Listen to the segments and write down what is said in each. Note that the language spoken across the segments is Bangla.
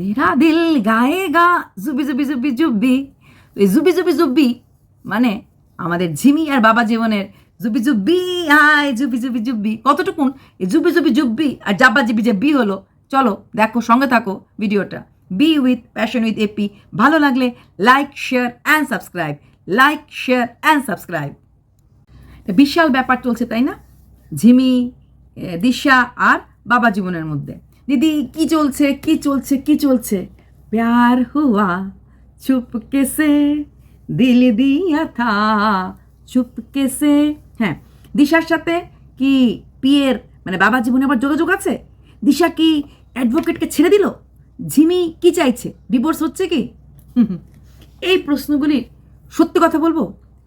তেরা দিল গায়েগা জুবি জুবি জুবি জুব্বি এই জুবি জুবি জুব্বি মানে আমাদের ঝিমি আর বাবা জীবনের জুবি জুব্বি আয়, জুবি জুবি জুব্বি কতটুকুন? এই জুবি জুবি জুব্বি আর জাব্বা, জিবি, যে বি হলো, চলো দেখো, সঙ্গে থাকো ভিডিওটা। Be with passion with AP ভালো লাগলে like share and subscribe like share and subscribe বিশাল ব্যাপার চলছে, তাই না? ঝিমি দিশা আর বাবা জীবনের মধ্যে। দিদি, কি চলছে? কি চলছে? কি চলছে? প্যার হুয়া চুপকে সে দিল দিয়া থা চুপকে সে হ্যাঁ দিশার সাথে কি পিয়ের মানে বাবা জীবনে আবার যোগাযোগ আছে? দিশা কি অ্যাডভোকেটকে ছেড়ে দিল? ঝিমি কি চাইছে? ডিভোর্স হচ্ছে কি। এই প্রশ্নগুলির সত্যি কথা বলব,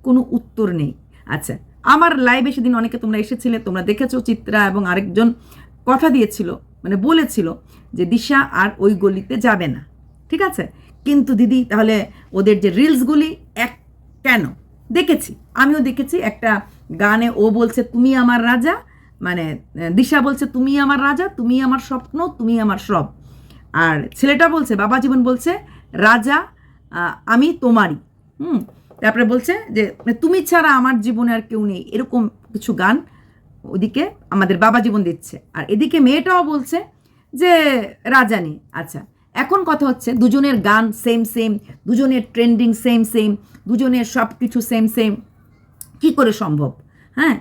কোনো উত্তর নেই। আচ্ছা আমার লাইভে সেদিন অনেকে তোমরা এসেছিলে, তোমরা দেখেছ চিত্রা এবং আরেকজন কথা দিয়েছিল। মানে বলেছিল যে দিশা আর ওই গলিতে যাবে না। ঠিক আছে? কিন্তু দিদি, তাহলে ওদের যে রিলসগুলি, এক কেন? দেখেছি। আমিও দেখেছি একটা গানে ও বলছে, তুমি আমার রাজা। মানে দিশা বলছে, তুমি আমার রাজা, তুমি আমার স্বপ্ন, তুমি আমার সব। আর ছেলেটা বলছে, বাবা জীবন বলছে, রাজা আমি তোমারই। হুম? তারপরে বলছে যে, তুমি ছাড়া আমার জীবনে আর কেউ নেই। এরকম কিছু গান ওদিকে আমাদের বাবা জীবন দিচ্ছে। আর এদিকে মেয়েটাও বলছে যে রাজানি আচ্ছা এখন কথা হচ্ছে দুজনের গান সেম সেম দুজনের ট্রেন্ডিং সেম সেম দুজনের সব কিছু সেম সেম কি করে সম্ভব? হ্যাঁ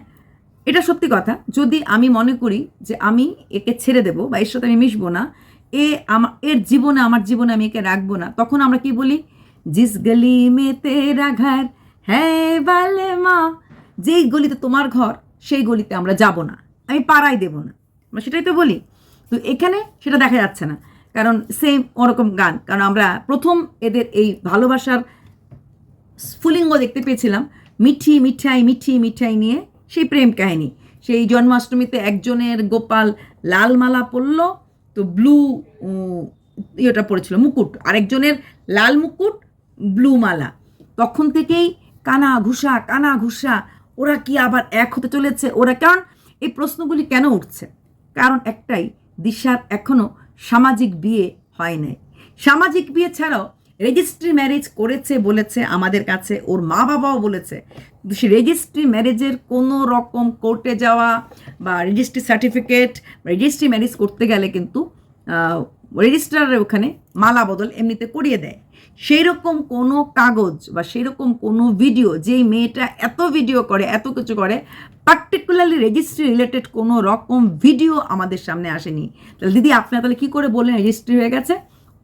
এটা সত্যি কথা। যদি আমি মনে করি যে আমি একে ছেড়ে দেবো বা এর সাথে আমি মিশবো না, এ আমার এর জীবনে, আমার জীবনে আমি একে রাখব না, তখন আমরা কি বলি? জিস গলি মে তেরা ঘর হ্যাঁ বালে মা, যেই গলিতে তোমার ঘর সেই গলিতে আমরা যাব না, আমি পাড়াই দেব না। আমরা সেটাই তো বলি। তো এখানে সেটা দেখা যাচ্ছে না, কারণ সেম ওরকম গান। কারণ আমরা প্রথম এদের এই ভালোবাসার স্ফুলিঙ্গ দেখতে পেয়েছিলাম, মিঠি, মিঠাই মিঠি, মিঠাই নিয়ে সেই প্রেম কাহিনী। সেই জন্মাষ্টমীতে একজনের গোপাল লাল মালা পরল, তো ব্লু ইয়েটা পড়েছিল, মুকুট। আরেকজনের লাল মুকুট ব্লু মালা। তখন থেকেই কানা ঘুষা কানা ঘুষা ওরা কি আবার এক হতে চলেছে? ওরা কারণ এই প্রশ্নগুলি কেন উঠছে? কারণ একটাই, দিশার এখনও সামাজিক বিয়ে হয় নাই। সামাজিক বিয়ে ছাড়াও রেজিস্ট্রি ম্যারেজ করেছে বলেছে আমাদের কাছে, ওর মা বাবাও বলেছে। সে রেজিস্ট্রি ম্যারেজের কোনো রকম কোর্টে যাওয়া বা রেজিস্ট্রি সার্টিফিকেট রেজিস্ট্রি ম্যারেজ করতে গেলে কিন্তু রেজিস্ট্রারের ওখানে মালা বদল এমনিতে করিয়ে দেয়। সেই রকম কোনো কাগজ বা সেই রকম কোনো ভিডিও যেই মেয়েটা এত ভিডিও করে, এত কিছু করে পার্টিকুলারলি রেজিস্ট্রি রিলেটেড কোনো রকম ভিডিও আমাদের সামনে আসেনি। তাহলে দিদি, আপনি তাহলে কী করে বললেন রেজিস্ট্রি হয়ে গেছে?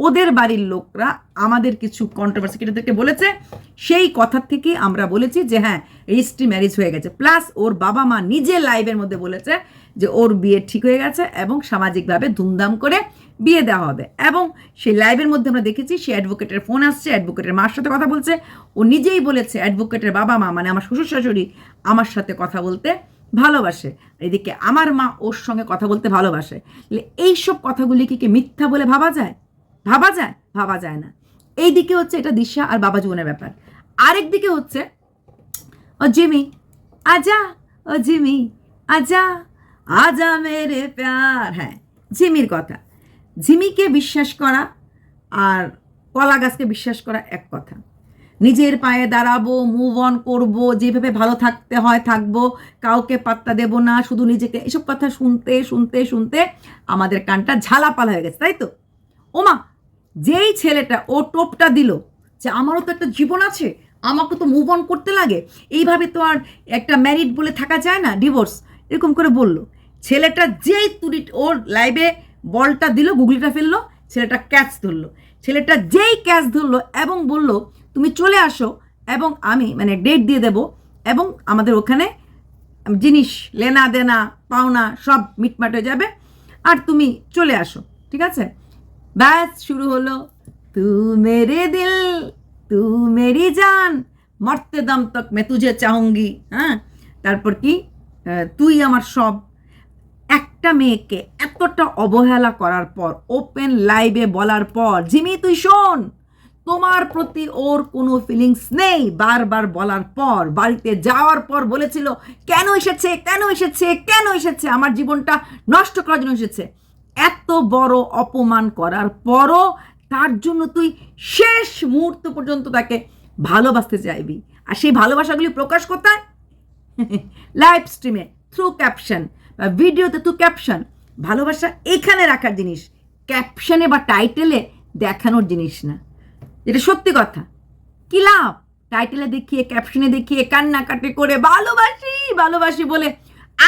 ওদের বাড়ির লোকরা আমাদের কিছু কন্ট্রোভার্সি থেকে বলেছে? সেই কথার থেকে আমরা বলেছি যে হ্যাঁ রেজিস্ট্রি ম্যারেজ হয়ে গেছে। প্লাস ওর বাবা মা নিজে লাইভের মধ্যে বলেছে যে, ওর বিয়ে ঠিক হয়ে গেছে এবং সামাজিকভাবে ধুমধাম করে বিয়ে দেওয়া হবে। এবং সেই লাইভের মধ্যে আমরা দেখেছি সে অ্যাডভোকেটের ফোন আসছে অ্যাডভোকেটের মার সাথে কথা বলছে। ও নিজেই বলেছে অ্যাডভোকেটের বাবা মা মানে আমার শ্বশুর শাশুড়ি আমার সাথে কথা বলতে ভালোবাসে। এদিকে আমার মা ওর সঙ্গে কথা বলতে ভালোবাসে। এইসব কথাগুলি কি মিথ্যা বলে ভাবা যায়? ভাবা যায় ভাবা যায় না। এই দিকে হচ্ছে এটা দিশা আর বাবা জীবনের ব্যাপার। আরেক দিকে হচ্ছে, ও জিমি, আজা, ও জিমি, আজা আজা মেরে প্যার। হ্যাঁ ঝিমির কথা। ঝিমিকে বিশ্বাস করা আর কলা গাছকে বিশ্বাস করা এক কথা। নিজের পায়ে দাঁড়াবো মুভ অন করব, যেভাবে ভালো থাকতে হয় থাকব, কাউকে পাত্তা দেব না, শুধু নিজেকে এসব কথা শুনতে শুনতে শুনতে আমাদের কানটা ঝালাপালা হয়ে গেছে, তাই তো? ওমা যেই ছেলেটা ও টোপটা দিল যে আমারও তো একটা জীবন আছে, আমাকে তো মুভ অন করতে লাগে, এইভাবে তো আর একটা ম্যারিড বলে থাকা যায় না ডিভোর্স এরকম করে বলল। ছেলেটা যেই তুড়ি ওর লাইভে বলটা দিল, গুগলিটা ফেলল, ছেলেটা ক্যাচ ধরলো। ছেলেটা যেই ক্যাচ ধরলো এবং বলল, তুমি চলে আসো এবং আমি মানে ডেট দিয়ে দেব এবং আমাদের ওখানে জিনিস লেনা দেনা পাওনা সব মিটমাট হয়ে যাবে, আর তুমি চলে আসো। ঠিক আছে? ব্যাস, শুরু হলো। তু মেরে দিল, তু মেরি জান, মরতে দম তক মে তুঝে চাহুঙ্গি। হ্যাঁ? তারপর কি? তুই আমার সব। একটা মেয়েকে এতটা অবহেলা করার পর ওপেন লাইভে বলার পর, জিমি, তুই শোন, তোমার প্রতি ওর কোনো ফিলিংস নেই। বারবার বলার পর, বাড়িতে যাওয়ার পর বলেছিল, কেন এসেছে কেন এসেছে কেন এসেছে? আমার জীবনটা নষ্ট করার জন্য এসেছে। এত বড় অপমান করার পরও তার জন্য তুই শেষ মুহূর্ত পর্যন্ত তাকে ভালোবাসতে চাইবি। আর সেই ভালোবাসাগুলি প্রকাশ কোথায়? লাইভ স্ট্রিমে থ্রু ক্যাপশন বা ভিডিওতে থ্রু ক্যাপশন ভালোবাসা এখানে রাখার জিনিস ক্যাপশনে বা টাইটেলে দেখানোর জিনিস না। এটা সত্যি কথা। কি লাভ? টাইটেলে দেখিয়ে ক্যাপশনে দেখিয়ে, কান্নাকাটি করে ভালোবাসি ভালোবাসি বলে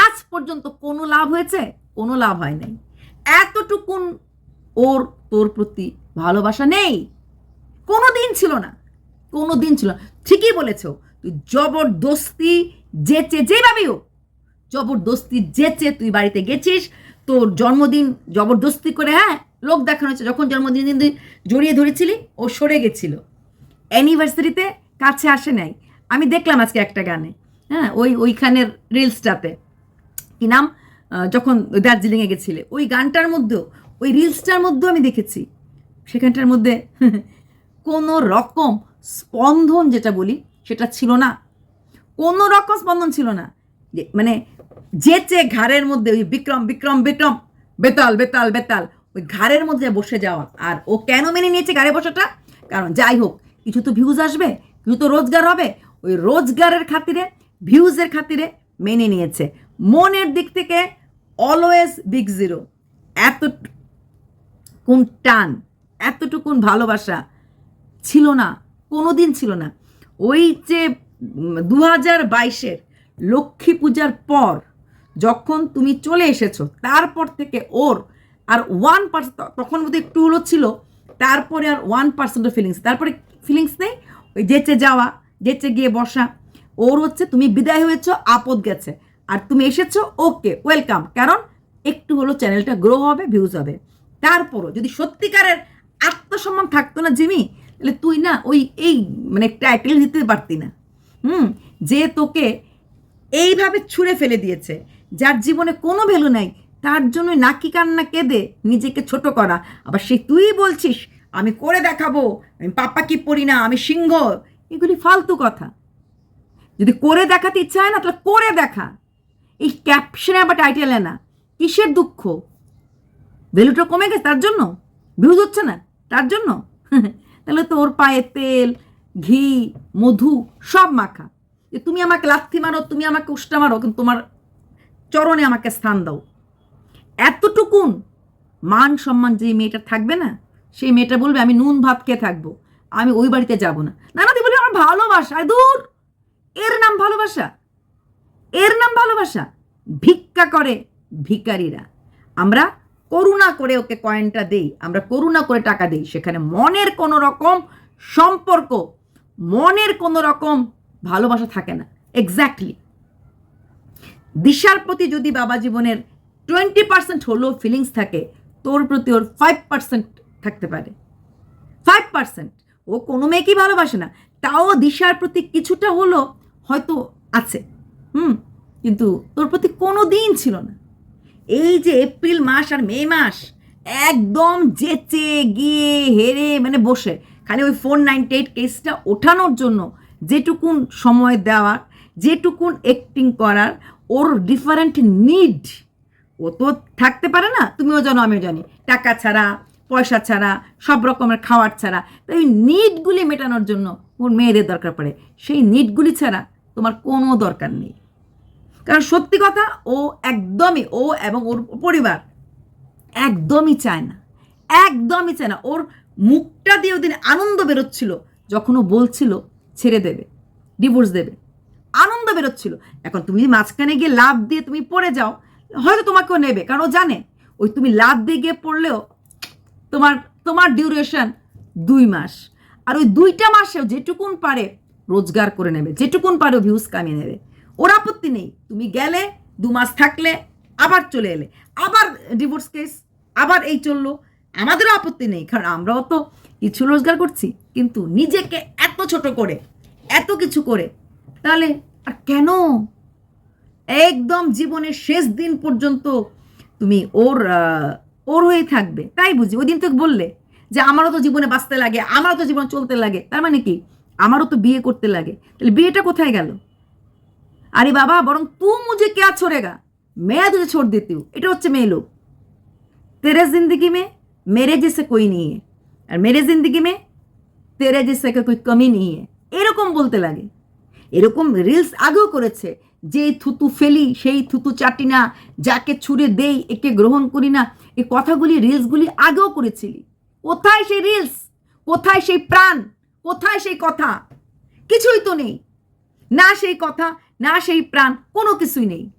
আজ পর্যন্ত কোনো লাভ হয়েছে? কোনো লাভ হয় নাই। এতটুকুন ওর, তোর প্রতি ভালোবাসা নেই। কোনো দিন ছিল না। কোনো দিন ছিল না। ঠিকই বলেছ, তুই জবরদস্তি যেচে যেভাবেই হোক, জবরদস্তি যেচে তুই বাড়িতে গেছিস, তোর জন্মদিন জবরদস্তি করে হ্যাঁ লোক দেখানো হচ্ছে যখন জন্মদিন দিন তুই জড়িয়ে ধরেছিলি, ও সরে গেছিল। অ্যানিভার্সারিতে কাছে আসে নাই। আমি দেখলাম আজকে একটা গানে হ্যাঁ ওই, ওইখানের রিলসটাতে কি নাম? যখন দার্জিলিংয়ে গেছিলে, ওই গানটার মধ্যেও, ওই রিলসটার মধ্যেও আমি দেখেছি। সেখানটার মধ্যে কোনো রকম স্পন্দন যেটা বলি, সেটা ছিল না। কোনো রকম স্পন্দন ছিল না। যে মানে যেচে ঘাড়ের মধ্যে ওই বিক্রম বিক্রম বিক্রম, বেতাল বেতাল বেতাল, ওই ঘাড়ের মধ্যে বসে যাওয়া। আর ও কেন মেনে নিয়েছে ঘাড়ে বসাটা? কারণ যাই হোক, কিছু তো ভিউজ আসবে, কিছু তো রোজগার হবে। ওই রোজগারের খাতিরে ভিউজের খাতিরে মেনে নিয়েছে। মনের দিক থেকে অলওয়েজ বিগ জিরো। এত কোন টান, এতটুকুন ভালোবাসা ছিল না কোনো দিন ছিল না। ওই যে দু হাজার বাইশের লক্ষ্মী পূজার পর যখন তুমি চলে এসেছ, তারপর থেকে ওর আর ওয়ান পার্সেন্ট তখন বোধহয় একটু হলো ছিল, তারপরে আর ওয়ান পার্সেন্টও ফিলিংস তারপরে ফিলিংস নেই, ওই যেচে যাওয়া, যেচে গিয়ে বসা। ওর হচ্ছে তুমি বিদায় হয়েছো, আপদ গেছে। আর তুমি এসেছ ওকে ওয়েলকাম কারণ একটু হলো চ্যানেলটা গ্রো হবে ভিউজ হবে। তারপরও যদি সত্যিকারের আত্মসম্মান থাকতো না জিমি, তাহলে তুই না ওই এই মানে টাইটেল দিতে পারতি না। হুম, যে তোকে এইভাবে ছুঁড়ে ফেলে দিয়েছে, যার জীবনে কোনো ভ্যালু নাই, তার জন্য নাকি কান্না কেঁদে নিজেকে ছোট করা। আবার সে তুই বলছিস, আমি করে দেখাবো, আমি পাপা কি পড়ি না, আমি সিংহ, এগুলি ফালতু কথা। যদি করে দেখাতে ইচ্ছা হয় না, তাহলে করে দেখা। এই ক্যাপশনে আবার টাইটেলে না, কিসের দুঃখ? ভ্যালুটা কমে গেছে, তার জন্য? ভিউজ হচ্ছে না, তার জন্য? তাহলে তো ওর পায়ে তেল, ঘি, মধু, সব মাখা। যে তুমি আমাকে লাথি মারো, তুমি আমাকে উষ্টা মারো, কিন্তু তোমার চরণে আমাকে স্থান দাও। এতটুকুন মান সম্মান যে মেয়েটা থাকবে না সেই মেয়েটা বলবে, আমি নুন ভাত খেয়ে থাকব, আমি ওই বাড়িতে যাব না। না না তুই আমার ভালোবাসা দূর, এর নাম ভালোবাসা। এর নাম ভালোবাসা। ভিক্ষা করে ভিকারীরা আমরা করুণা করে ওকে কয়েনটা দেই, আমরা করুণা করে টাকা দেই। সেখানে মনের কোনো রকম সম্পর্ক, মনের কোনো রকম ভালোবাসা থাকে না। এক্স্যাক্টলি দিশার প্রতি যদি বাবা জীবনের টোয়েন্টি পার্সেন্ট হলেও ফিলিংস থাকে, তোর প্রতি ওর ফাইভ পার্সেন্ট থাকতে পারে। ফাইভ পার্সেন্ট ও কোনো মেয়েকেই ভালোবাসে না। তাও দিশার প্রতি কিছুটা হলো হয়তো আছে। হুম, কিন্তু তোর প্রতি কোনো দিন ছিল না। এই যে এপ্রিল মাস আর মে মাস, একদম যেচে, গিয়ে, হেরে মানে বসে, খালি ওই ফোর নাইনটি এইট কেসটা ওঠানোর জন্য যেটুকুন সময় দেওয়ার, যেটুকুন অ্যাক্টিং করার, ওর ডিফারেন্ট নিড ও তো থাকতে পারে না, তুমিও জানো, আমিও জানি, টাকা ছাড়া, পয়সা ছাড়া, সব রকমের খাওয়ার ছাড়া, তো এই নিডগুলি মেটানোর জন্য ওর মেয়েদের দরকার পড়ে। সেই নিডগুলি ছাড়া তোমার কোনো দরকার নেই। কারণ সত্যি কথা, ও একদমই, ও এবং ওর পরিবার একদমই চায় না। একদমই চায় না। ওর মুখটা দিয়ে ওদিন আনন্দ বেরোচ্ছিল যখন ও বলছিল ছেড়ে দেবে ডিভোর্স দেবে। আনন্দ বেরোচ্ছিল। এখন তুমি মাঝখানে গিয়ে লাভ দিয়ে তুমি পড়ে যাও, হয়তো তোমাকেও নেবে, কারণ ও জানে, ওই তুমি লাভ দিয়ে গিয়ে পড়লেও তোমার তোমার ডিউরেশন দুই মাস। আর ওই দুইটা মাসেও যেটুকুন পারে রোজগার করে নেবে, যেটুকুন পারে ভিউজ কামিয়ে নেবে। ওর আপত্তি নেই। তুমি গেলে, দু মাস থাকলে, আবার চলে এলে। আবার ডিভোর্স কেস আবার এই চলল। আমাদেরও আপত্তি নেই, কারণ আমরাও তো কিছু রোজগার করছি। কিন্তু নিজেকে এত ছোট করে, এত কিছু করে, তাহলে আর কেন? একদম জীবনের শেষ দিন পর্যন্ত তুমি ওর ওর হয়ে থাকবে। তাই বুঝি, ওই দিন তো বললে যে আমারও তো জীবনে বাঁচতে লাগে, আমারও তো জীবন চলতে লাগে। তার মানে কি? আমারও তো বিয়ে করতে লাগে। তাহলে বিয়েটা কোথায় গেল? আরে বাবা, বরং তু মুঝে কে ছোড়েগা? মেয়া তুঝে ছোট দিতে এটা হচ্ছে মেয়ে লোক। তেরে জিন্দগি মে মেরে জেসে কই নিয়ে আর মেরে জিন্দগি মে তেরে জেসে কই কমি নিয়ে এরকম বলতে লাগে। এরকম রিলস আগেও করেছে, যে থুতু ফেলি, সেই থুতু চাটি না, যাকে ছুঁড়ে দেই, একে গ্রহণ করি না, এ কথাগুলি, রিলসগুলি আগেও করেছিলি। কোথায় সেই রিলস? কোথায় সেই প্রাণ? কোথায় সেই কথা? কিছুই তো নেই। না সেই কথা না সেই প্রাণ, কোনো কিছুই নেই।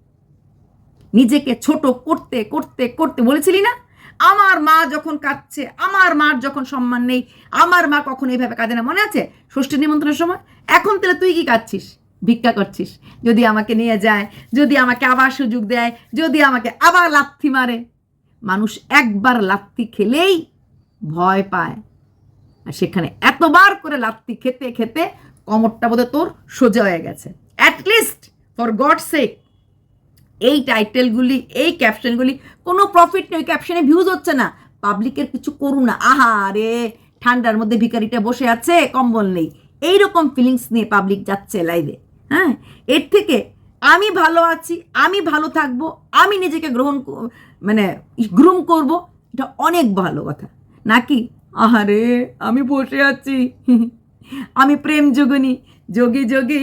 নিজেকে ছোট করতে করতে করতে বলেছিলি না? আমার মা যখন কাঁদছে, আমার মার যখন সম্মান নেই, আমার মা কখন এইভাবে কাঁদে না। মনে আছে? ষষ্ঠী নিমন্ত্রণের সময়? এখন তাহলে তুই কি কাঁদছিস? ভিক্ষা করছিস। যদি আমাকে নিয়ে যায়, যদি আমাকে আবার সুযোগ দেয়, যদি আমাকে আবার লাথি মারে। মানুষ একবার লাথি খেলেই ভয় পায়। আর সেখানে এতবার করে লাত্তি খেতে খেতে কমরটা বোধহয় তোর সোজা হয়ে গেছে। অ্যাটলিস্ট ফর গড সেক এই টাইটেলগুলি এই ক্যাপশনগুলি কোনো প্রফিট নেই ক্যাপশনে ভিউজ হচ্ছে না। পাবলিকের কিছু করুন না। আহা রে, ঠান্ডার মধ্যে ভিখারিটা বসে আছে, কম্বল নেই। এইরকম ফিলিংস নিয়ে পাবলিক যাচ্ছে লাইভে হ্যাঁ? এর থেকে আমি ভালো আছি, আমি ভালো থাকব, আমি নিজেকে গ্রহণ মানে গ্রুম করব, এটা অনেক ভালো কথা। নাকি? আহারে আমি বসে আছি। আমি প্রেম যোগিনী। যোগী যোগী,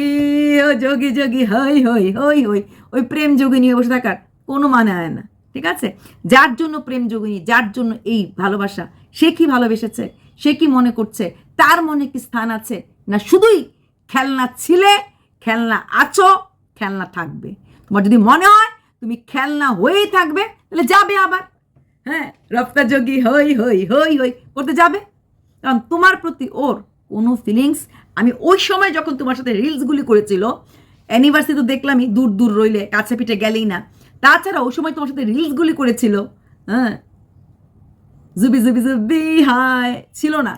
ও যোগী যোগী, হই হই হই হই। ওই প্রেম যোগিনী বসে থাকার কোনো মানে হয় না, ঠিক আছে? যার জন্য প্রেম যোগিনী, যার জন্য এই ভালোবাসা, সে কি ভালোবেসেছে, সে কি মনে করছে, তার মনে কি স্থান আছে? না শুধুই খেলনা ছিলে, খেলনা আছো, খেলনা থাকবে। তোমার যদি মনে হয় তুমি খেলনা হয়েই থাকবে, তাহলে যাবে আবার। হ্যাঁ রপ্তা যোগী, হই হই হই হই, করতে যাবে। কারণ তোমার প্রতি ওর কোনো ফিলিংস আমি ওই সময় যখন তোমার সাথে রিলসগুলি করেছিল অ্যানিভার্সারি তো দেখলামই, দূর দূর রইলে, কাছে পিঠে গেলেই না। তাছাড়া ওই সময় তোমার সাথে রিলসগুলি করেছিল হ্যাঁ? জুবি জুবি জুবি, হায়, ছিল না।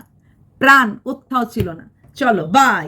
প্রাণ, কোথাও ছিল না। চলো বাই